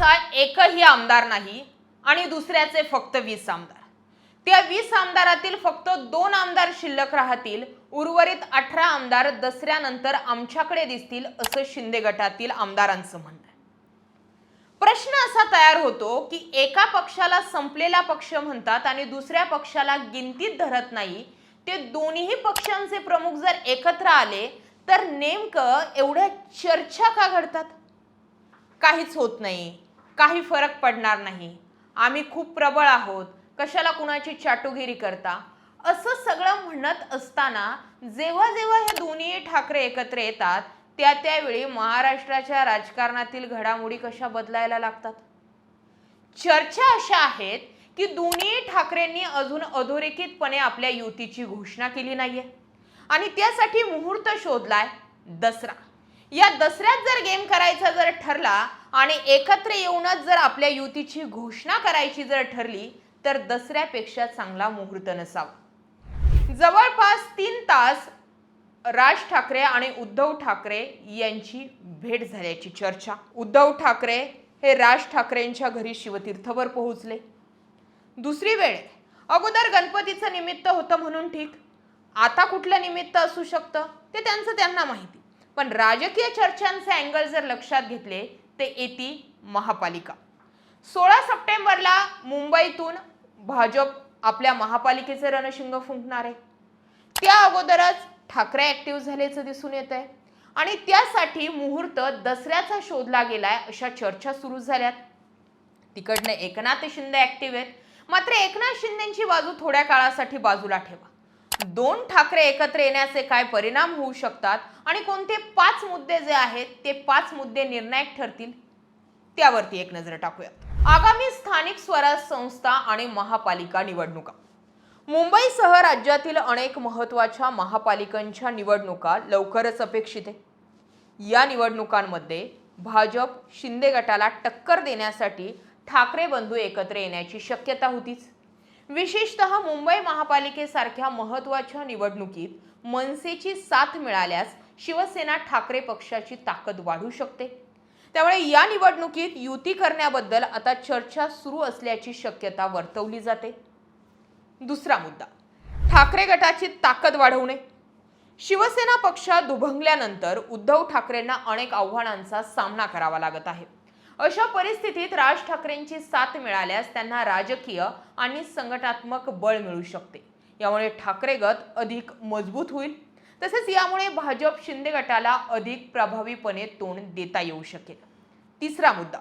एकाचा एकही आमदार नाही आणि दुसऱ्याचे फक्त वीस आमदार. त्या वीस आमदारातील फक्त दोन आमदार शिल्लक राहतील उर्वरित अठरा आमदार दसऱ्यानंतर आमच्याकडे दिसतील असं शिंदे गटातील आमदारांचं म्हणणं प्रश्न असा तयार होतो की एका पक्षाला संपलेला पक्ष म्हणतात आणि दुसऱ्या पक्षाला गिनतीत धरत नाही ते दोन्ही पक्षांचे प्रमुख जर एकत्र आले तर नेमकं एवढ्या चर्चा का घडतात? काहीच होत नाही. काही फरक पडणार नाही. आम्ही खूप प्रबळ आहोत. कशाला कुणाची चाटुगिरी करता? असं सगळं म्हणत असताना जेव्हा जेव्हा हे दोन्ही ठाकरे एकत्र येतात त्या त्यावेळी महाराष्ट्राच्या राजकारणातील घडामोडी कशा बदलायला लागतात? चर्चा अशा आहेत की दोन्ही ठाकरेंनी अजून अधोरेखितपणे आपल्या युतीची घोषणा केली नाहीये. आणि त्यासाठी मुहूर्त शोधलाय दसरा. या दसऱ्यात जर गेम करायचा जर ठरला आणि एकत्र येऊनच जर आपल्या युतीची घोषणा करायची जर ठरली तर दसऱ्यापेक्षा चांगला मुहूर्त नसावा. जवळपास तीन तास राज ठाकरे आणि उद्धव ठाकरे यांची भेट झाल्याची चर्चा. उद्धव ठाकरे हे राज ठाकरेंच्या घरी शिवतीर्थवर पोहोचले. दुसरी वेळ अगोदर गणपतीचं निमित्त होतं म्हणून ठीक. आता कुठलं निमित्त असू शकतं ते त्यांचं त्यांना माहिती. पण राजकीय चर्चांचे अँगल जर लक्षात घेतले ते येती महापालिका. सोळा सप्टेंबरला मुंबईतून भाजप आपल्या महापालिकेचे रणशिंग फुंकणार आहे. त्या अगोदरच ठाकरे ॲक्टिव्ह झाल्याचं दिसून येत आहे आणि त्यासाठी मुहूर्त दसऱ्याचा शोधला गेलाय अशा चर्चा सुरू झाल्यात. तिकडनं एकनाथ शिंदे ॲक्टिव्ह आहेत. मात्र एकनाथ शिंदेची बाजू थोड्या काळासाठी बाजूला ठेवा. दोन ठाकरे एकत्र येण्याचे काय परिणाम होऊ शकतात आणि कोणते पाच मुद्दे जे आहेत ते पाच मुद्दे निर्णायक ठरतील त्यावरती एक नजर टाकूया आगामी स्थानिक स्वराज संस्था आणि महापालिका निवडणुका. मुंबईसह राज्यातील अनेक महत्त्वाच्या महापालिकांच्या निवडणुका लवकरच अपेक्षित आहे. या निवडणुकांमध्ये भाजप शिंदे गटाला टक्कर देण्यासाठी ठाकरे बंधू एकत्र येण्याची शक्यता होतीच. विशेषतः मुंबई महापालिकेसारख्या महत्त्वाच्या निवडणुकीत मनसेची साथ मिळाल्यास शिवसेना ठाकरे पक्षाची ताकद वाढू शकते. त्यामुळे या निवडणुकीत युती करण्याबद्दल आता चर्चा सुरू असल्याची शक्यता वर्तवली जाते. दुसरा मुद्दा ठाकरे गटाची ताकद वाढवणे. शिवसेना पक्ष दुभंगल्यानंतर उद्धव ठाकरेंना अनेक आव्हानांचा सामना करावा लागत आहे. अशा परिस्थितीत राज ठाकरेंची साथ मिळाल्यास त्यांना राजकीय आणि संघटनात्मक बळ मिळू शकते. यामुळे ठाकरे गट अधिक मजबूत होईल. तसेच यामुळे भाजप शिंदे गटाला अधिक प्रभावीपणे तोंड देता येऊ शकेल. तिसरा मुद्दा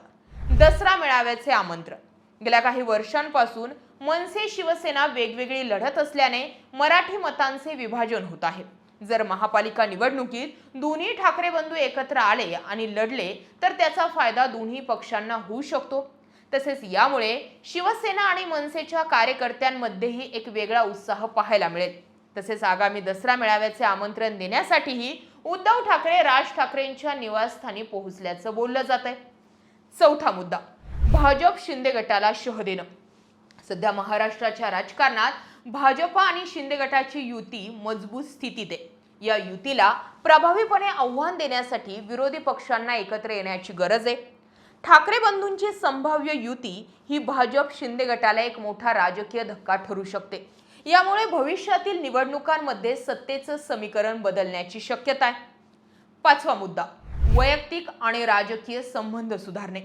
दसरा मेळाव्याचे आमंत्रण. गेल्या काही वर्षांपासून मनसे शिवसेना वेगवेगळी लढत असल्याने मराठी मतांचे विभाजन होत आहे. जर महापालिका निवडणुकीत दोन्ही ठाकरे बंधू एकत्र आले आणि लढले तर त्याचा फायदा दोन्ही पक्षांना होऊ शकतो. तसेच यामुळे शिवसेना आणि मनसेच्या कार्यकर्त्यांमध्येही एक वेगळा उत्साह पाहायला मिळेल. तसेच आगामी दसरा मेळाव्याचे आमंत्रण देण्यासाठीही उद्धव ठाकरे राज ठाकरेंच्या निवासस्थानी पोहोचल्याचं बोललं जात आहे चौथा मुद्दा भाजप शिंदे गटाला शह देणं. सध्या महाराष्ट्राच्या राजकारणात भाजपा आणि शिंदे गटाची युती मजबूत स्थितीत आहे या युतीला प्रभावीपणे आव्हान देण्यासाठी विरोधी पक्षांना एकत्र येण्याची गरज आहे. ठाकरे बंधूंची संभाव्य युती ही भाजप शिंदे गटाला एक मोठा राजकीय धक्का ठरू शकते. यामुळे भविष्यातील निवडणुकांमध्ये सत्तेचं समीकरण बदलण्याची शक्यता आहे. पाचवा मुद्दा वैयक्तिक आणि राजकीय संबंध सुधारणे.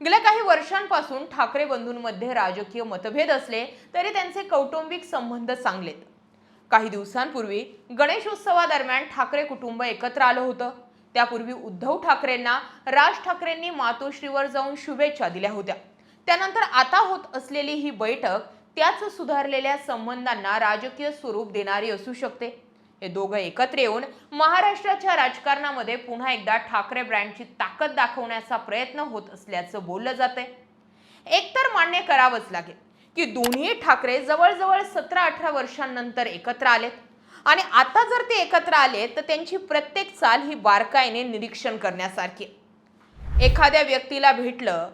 गेल्या काही वर्षांपासून ठाकरे बंधूंमध्ये राजकीय मतभेद असले तरी त्यांचे कौटुंबिक संबंध चांगलेत. काही दिवसांपूर्वी गणेशोत्सवादरम्यान ठाकरे कुटुंब एकत्र आलं होतं. त्यापूर्वी उद्धव ठाकरेंना राज ठाकरेंनी मातोश्रीवर जाऊन शुभेच्छा दिल्या होत्या. त्यानंतर आता होत असलेली ही बैठक त्याच सुधारलेल्या संबंधांना राजकीय स्वरूप देणारी असू शकते. हे दोघं एकत्र येऊन महाराष्ट्राच्या राजकारणामध्ये पुन्हा एकदा ठाकरे ब्रँडची ताकद दाखवण्याचा प्रयत्न होत असल्याचं बोललं जातंय. एकतर मान्य करावंच लागेल की दोन्ही ठाकरे जवळजवळ सतरा अठरा वर्षांनंतर एकत्र आलेत. आणि आता जर ते एकत्र आले तर त्यांची प्रत्येक चाल ही बारकाईने निरीक्षण करण्यासारखी एखाद्या व्यक्तीला भेटलं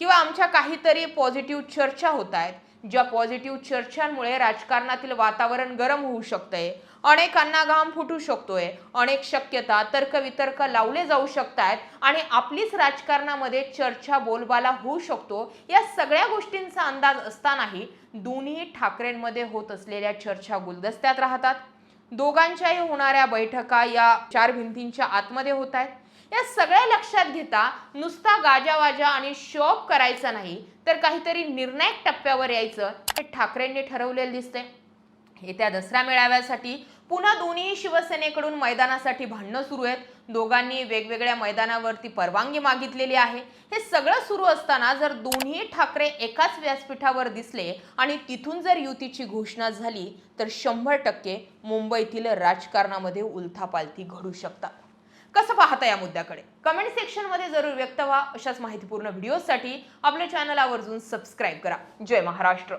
किंवा आमच्या काहीतरी पॉझिटिव्ह चर्चा होत आहेत ज्या पॉझिटिव्ह चर्चांमुळे राजकारणातील वातावरण गरम होऊ शकतंय अनेकांना घाम फुटू शकतोय अनेक शक्यता तर्कवितर्क लावले जाऊ शकतात आणि आपलीच राजकारणामध्ये चर्चा बोलबाला होऊ शकतो या सगळ्या गोष्टींचा अंदाज असतानाही दोन्ही ठाकरेंमध्ये होत असलेल्या चर्चा गुलदस्त्यात राहतात. दोघांच्याही होणाऱ्या बैठका या चार भिंतींच्या आतमध्ये होत आहेत या सगळ्या लक्षात घेता नुसता गाजावाजा आणि शॉप करायचा नाही तर काहीतरी निर्णायक टप्प्यावर यायचं हे ठाकरेंनी ठरवलेलं दिसते येत्या दसरा मेळाव्यासाठी पुन्हा दोन्ही शिवसेनेकडून मैदानासाठी भांडणं सुरू आहेत. दोघांनी वेगवेगळ्या मैदानावरती परवानगी मागितलेली आहे. हे सगळं सुरू असताना जर दोन्ही ठाकरे एकाच व्यासपीठावर दिसले आणि तिथून जर युतीची घोषणा झाली तर शंभर टक्के मुंबईतील राजकारणामध्ये उलथापालथी घडू शकतात. कसं पाहता या मुद्द्याकडे? कमेंट सेक्शनमध्ये जरूर व्यक्त व्हा. अशाच माहितीपूर्ण व्हिडिओसाठी आपल्या चॅनल आवर्जून सबस्क्राईब करा. जय महाराष्ट्र.